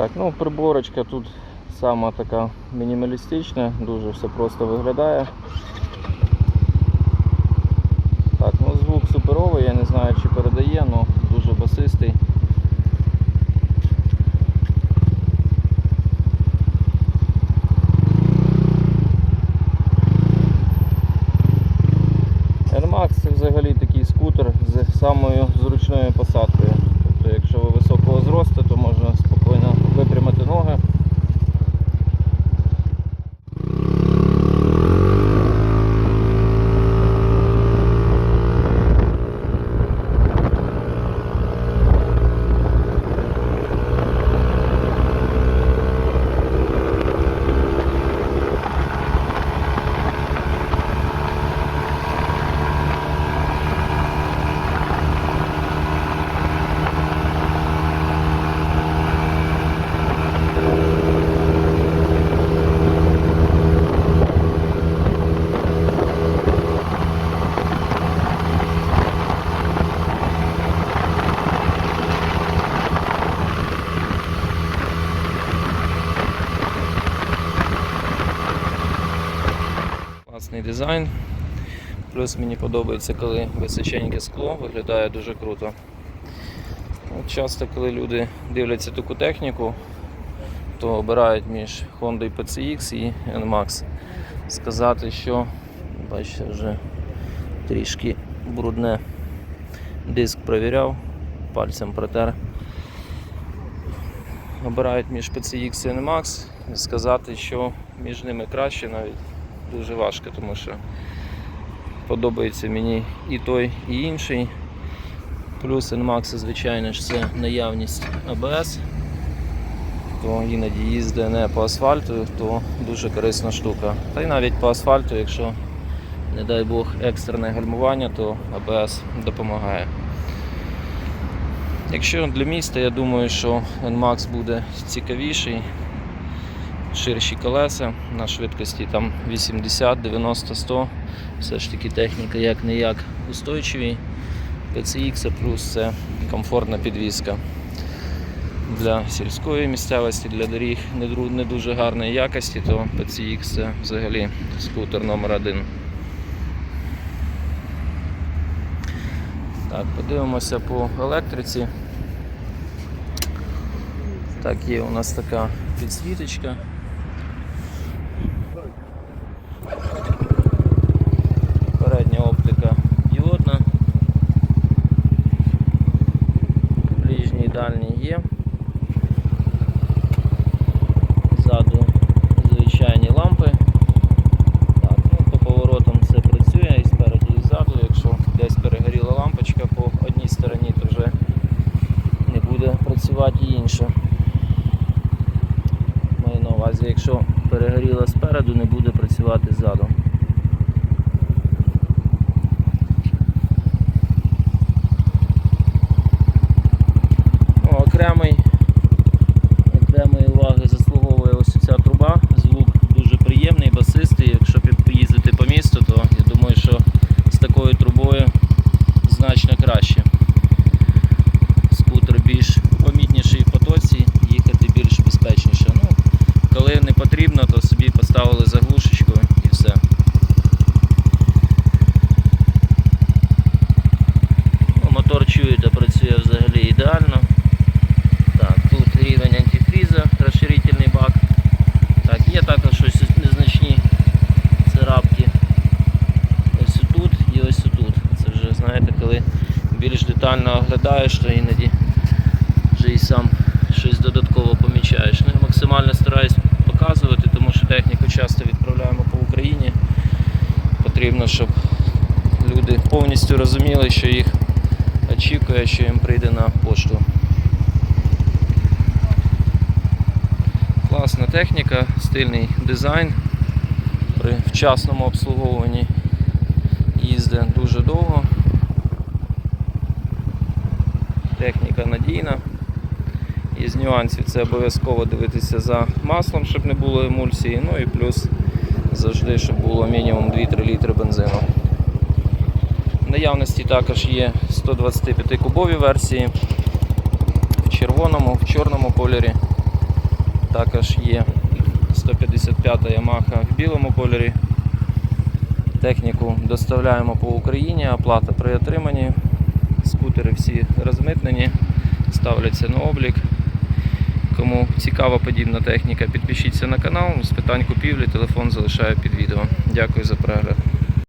Так, ну приборочка тут сама така мінімалістична, дуже все просто виглядає. Так, ну звук суперовий, я не знаю чи передає, але дуже басистий. NMAX це взагалі такий скутер з самою зручною посадкою. Класний дизайн. Плюс мені подобається, коли височеньке скло виглядає дуже круто. От часто, коли люди дивляться таку техніку, то обирають між Honda PCX і NMAX. Сказати, що бачите, вже трішки брудне. Диск провіряв, пальцем протер. Обирають між PCX і NMAX. Сказати, що між ними краще навіть дуже важко, тому що подобається мені і той, і інший. Плюс NMAX, звичайно ж, це наявність ABS. Хто іноді їздить не по асфальту, то дуже корисна штука. Та й навіть по асфальту, якщо, не дай Бог, екстрене гальмування, то ABS допомагає. Якщо для міста, я думаю, що NMAX буде цікавіший, ширші колеса на швидкості там 80, 90, 100. Все ж таки техніка як не як устойчиві. PCX плюс це комфортна підвізка. Для сільської місцевості, для доріг не дуже гарної якості, то PCX це взагалі скутер номер один. Так, подивимося по електриці. Так, є у нас така підсвіточка. Передня оптика діодна. Ближній дальній є. Ззаду звичайні лампи. Так, ну, по поворотам все працює і спереді, і ззаду. Якщо десь перегоріла лампочка по одній стороні, то вже не буде працювати і інше. Маю на увазі, якщо перегоріла спереду, не буде працювати ззаду. Ну, окремий, окремої уваги заслуговує ось ця труба. Звук дуже приємний, басистий. Якщо під- поїздити по місту, то я думаю, що з такою трубою значно краще. Скутер більш помітніший в потоці, їхати більш безпечніше. Ну, коли не потрібно, то собі поставили заглушечку і все. Ну, мотор чуєте, працює взагалі ідеально. Так, тут рівень антифріза, розширительний бак. Так, є також щось незначні царапки. Ось тут і ось тут. Це вже, знаєте, коли більш оглядаєш, то іноді вже і сам щось додатково помічаєш. Ну, максимально стараюсь показувати, тому що техніку часто відправляємо по Україні. Потрібно, щоб люди повністю розуміли, що їх очікує, що їм прийде на пошту. Класна техніка, стильний дизайн. При вчасному обслуговуванні їздить дуже довго. Техніка надійна. Із нюансів це обов'язково дивитися за маслом, щоб не було емульсії. Ну і плюс завжди, щоб було мінімум 2-3 літри бензину. В наявності також є 125 кубові версії в червоному, в чорному кольорі. Також є 155 Yamaha в білому кольорі. Техніку доставляємо по Україні, оплата при отриманні. Скутери всі розмитнені, ставляться на облік. Кому цікава подібна техніка, підпишіться на канал. З питань купівлі телефон залишаю під відео. Дякую за перегляд.